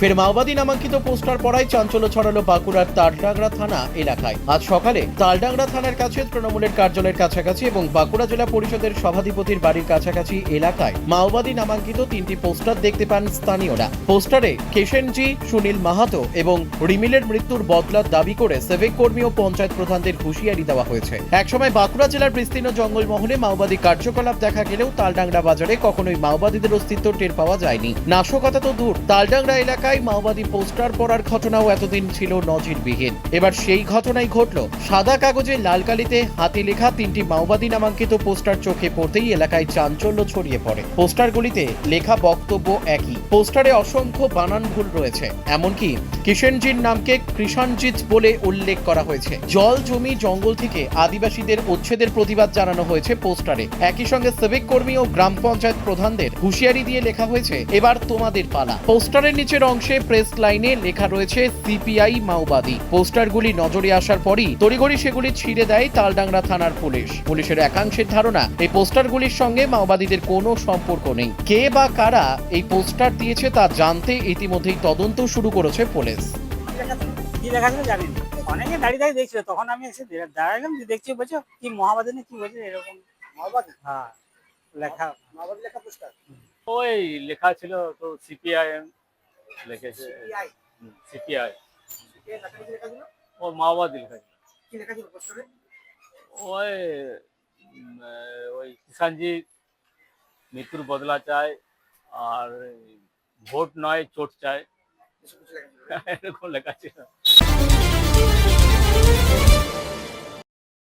ফের মাওবাদী নামাঙ্কিত পোস্টার পড়ায় চাঞ্চল্য ছড়ালো বাঁকুড়ার তালডাংরা থানা এলাকায়। আজ সকালে তালডাংরা থানার কাছে তৃণমূলের কার্যালয়ের কাছাকাছি এবং বাঁকুড়া জেলা পরিষদের সভাধিপতির বাড়ির কাছাকাছি এলাকায় মাওবাদী নামাঙ্কিত তিনটি পোস্টার দেখতে পান স্থানীয়রা। পোস্টারে কেশেনজি, সুনীল মাহাতো এবং রিমিলের মৃত্যুর বদলার দাবি করে সেভেক কর্মী ও পঞ্চায়েত প্রধানদের হুঁশিয়ারি দেওয়া হয়েছে। একসময় বাঁকুড়া জেলার বিস্তীর্ণ জঙ্গলমহলে মাওবাদী কার্যকলাপ দেখা গেলেও তালডাংরা বাজারে কখনোই মাওবাদীদের অস্তিত্ব টের পাওয়া যায়নি। নাশকতা তো দূর। তালডাংরা এলাকায় মাওবাদী পোস্টার পড়ার ঘটনাও এতদিন ছিল নজিরবিহীন। এবার সেই ঘটনাই ঘটল। সাদা কাগজে লাল কালিতে হাতে লেখা তিনটি মাওবাদী নামাঙ্কিত পোস্টার চোখে পড়তেই এলাকায় চাঞ্চল্য ছড়িয়ে পড়ে। পোস্টারগুলিতে লেখা বক্তব্য একই। পোস্টারে অসংখ্য বানান ভুল রয়েছে। এমনকি কিষেনজির নামকে কৃষাণজিৎ বলে উল্লেখ করা হয়েছে। জল, জমি, জঙ্গল থেকে আদিবাসীদের উচ্ছেদের প্রতিবাদ জানানো হয়েছে পোস্টারে। একই সঙ্গে সিভিক কর্মী ও গ্রাম পঞ্চায়েত প্রধানদের হুঁশিয়ারি দিয়ে লেখা হয়েছে, এবার তোমাদের পালা। পোস্টারের নিচের অংশে প্রেস লাইনে লেখা রয়েছে সিপিআই মাওবাদী। পোস্টারগুলি নজরে আসার পরই তড়িঘড়ি সেগুলি ছিঁড়ে দেয় তালডাংরা থানার পুলিশ। পুলিশের একাংশের ধারণা এই পোস্টারগুলির সঙ্গে মাওবাদীদের কোনো সম্পর্ক নেই। কে বা কারা এই পোস্টার দিয়েছে তা জানতে ইতিমধ্যেই তদন্ত শুরু করেছে পুলিশ। কি লেখা ছিল জানি অনেকে দাঁড়িয়ে দাঁড়িয়ে দেখছিল। তখন আমি এসে দাঁড়ালাম যে দেখছি বলছো কি মহাবাদী না কি বলছে? এরকম মহাবাদী হ্যাঁ। লেখা। মহাবাদী লেখা পুস্তক ওই লেখা ছিল তো সিপিআইএম। লিখেছে সিপিআই ও মাওবাদী লেখা ছিল কি লেখা ছিল পুস্তকে ওই উম, আহ, ওই কিষানজি মৃত্যুর বদলা চায় আর ভোট নয় চোট চায় এরকম লেখা ছিল